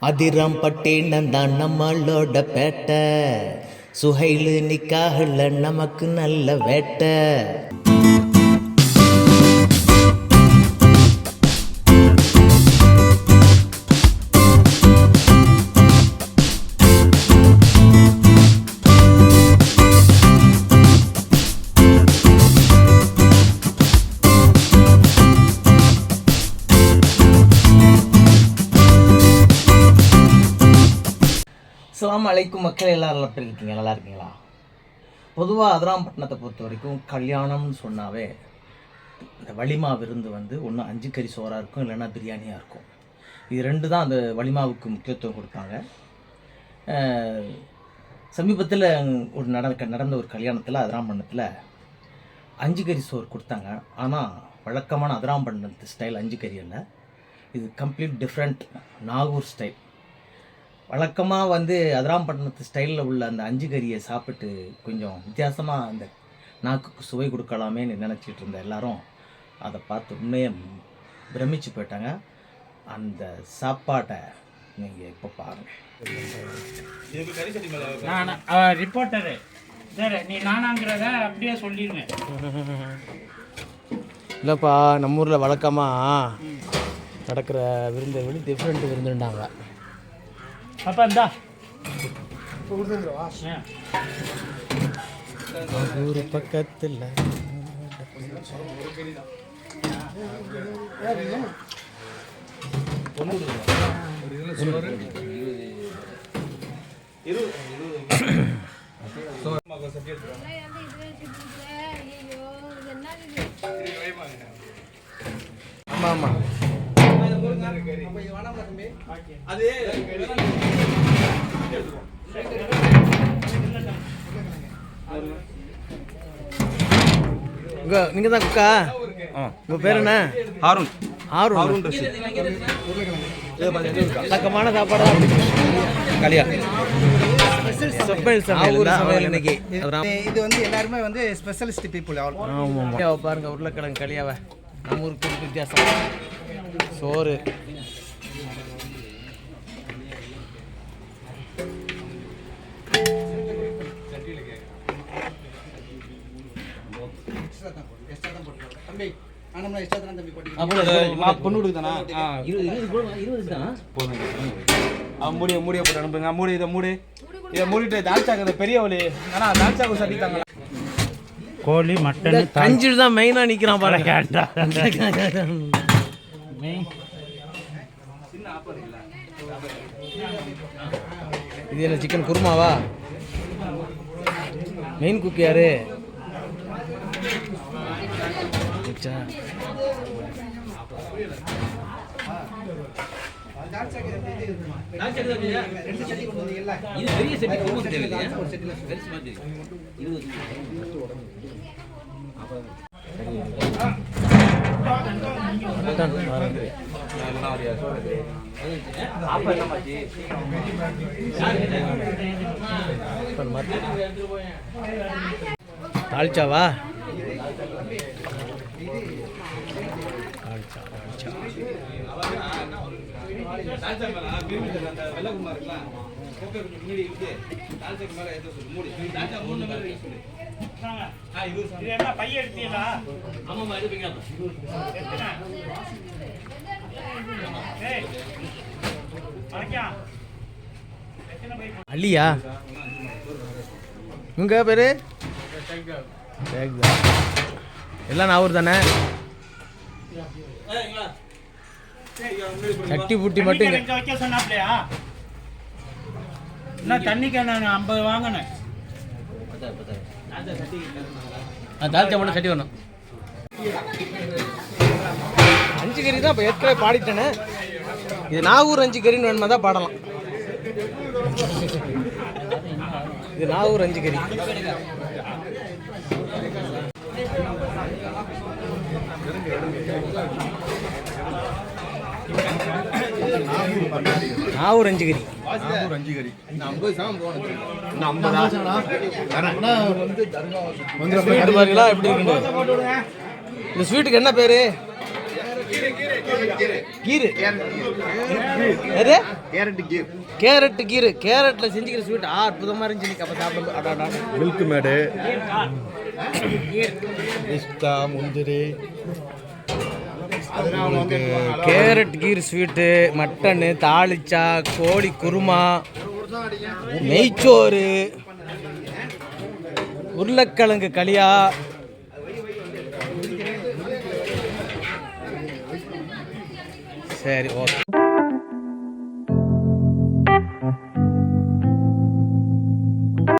அதிரம் பட்டேன் தான் நம்மளோட பேட்டை. சுஹைலு நிக்காகல நமக்கு நல்ல வேட்டை. அஸ்லாம் அலைக்கும் மக்கள் எல்லாரும் எப்படி இருக்கீங்க? நல்லா இருக்கீங்களா? பொதுவாக அதிராம்பட்டினத்தை பொறுத்த வரைக்கும் கல்யாணம்னு சொன்னாவே இந்த வலிமா விருந்து வந்து ஒன்று அஞ்சு கறி சோறாக இருக்கும் இல்லைன்னா பிரியாணியாக இருக்கும். இது ரெண்டு தான் அந்த வலிமாவுக்கு முக்கியத்துவம் கொடுப்பாங்க. சமீபத்தில் ஒரு நடக்க நடந்த ஒரு கல்யாணத்தில் அதிராம்பட்டினத்தில் அஞ்சு கறி சோறு கொடுத்தாங்க. ஆனால் வழக்கமான அதிராம்பட்டினத்து ஸ்டைல் அஞ்சு கறி இல்லை இது கம்ப்ளீட் டிஃப்ரெண்ட் நாகூர் ஸ்டைல் வழக்கமாக வந்து அதிராம்பட்டினத்து ஸ்டைலில் உள்ள அந்த அஞ்சு கறியை சாப்பிட்டு கொஞ்சம் வித்தியாசமாக அந்த நாக்குக்கு சுவை கொடுக்கலாமேன்னு நினச்சிட்டு இருந்த எல்லாரும் அதை பார்த்து உண்மையை பிரமிச்சு போயிட்டாங்க. அந்த சாப்பாட்டை நீங்கள் இப்போ பாருங்கள் நான் ரிப்போர்ட்டரு சரி நீ நானாங்கிறத அப்படியே சொல்லிடுங்க இல்லைப்பா நம்ம ஊரில் வழக்கமாக நடக்கிற விருந்தை விட டிஃப்ரெண்ட் விருந்துண்டாங்க அப்பா இந்தா. ஆ. ஊர் பக்கத்தில். ஆமாம் ஆமாம் உங்க நீங்கள் தான் குக்கா? உங்கள் பேர் என்ன? ஹாரூன். ஹாரூன். ரஷீத் வழக்கமான சாப்பாடு? தான் கலியா இது வந்து எல்லாருமே வந்து ஸ்பெஷலிஸ்ட் பீப்புள் ஆமாம் பாருங்க உருளைக்கிழங்கு களியாவை. நம்ம ஊருக்கு வித்தியாசம். சோறு. மூடிய மூடிய போட்டு அனுப்புங்க. மூடி இதை மூடி. இதை மூடிட்டு தால்ச்சாக்கு பெரிய வழி ஆனா தால்ச்சாக்கு சட்டி தாங்க கோழி மட்டன் கஞ்சிட்டு தான் மெயினாக நிற்கிறான் பாருங்க. இது என்ன சிக்கன் குருமாவா? மெயின் குக் யாரு. மட்டன் பாருங்க. Mutton, mutton. தால்ச்சாவா தால்ச்சா தால்ச்சா இது என்ன பைய எடுத்தீங்களா? அள்ளியா? உங்க பேரு. எல்லாம் நான் தானே சட்டி புட்டி மட்டும்? என்ன தண்ணி நான் ஐம்பது வாங்கினேன். ஆ, மட்டும் சட்டி வரணும். அஞ்சு கறி தான் இப்போ ஏற்கனவே பாடிட்டேனே. இது நாகூர் அஞ்சு கறின்னு வேணுமா தான் பாடலாம். இது நாகூர் அஞ்சு கறி. நாகூர் அஞ்சு கறி. ஸ்வீட்டு பாருங்களா எப்படி இருக்குன்னு இந்த ஸ்வீட்டுக்கு என்ன பேரு? கீரு. எது? கேரட் கீரு. கேரட்ல செஞ்சுக்கிற ஸ்வீட். ஆ அற்புதமா இருந்துச்சு அப்ப சாப்பிடும் அடாடா மில்க் மேடு. பிஸ்தா முந்திரி. கேரட் கீர் ஸ்வீட்டு மட்டனு தாளிச்சா கோழி குருமா நெய்ச்சோறு உருளைக்கிழங்கு களியா. சரி ஓகே.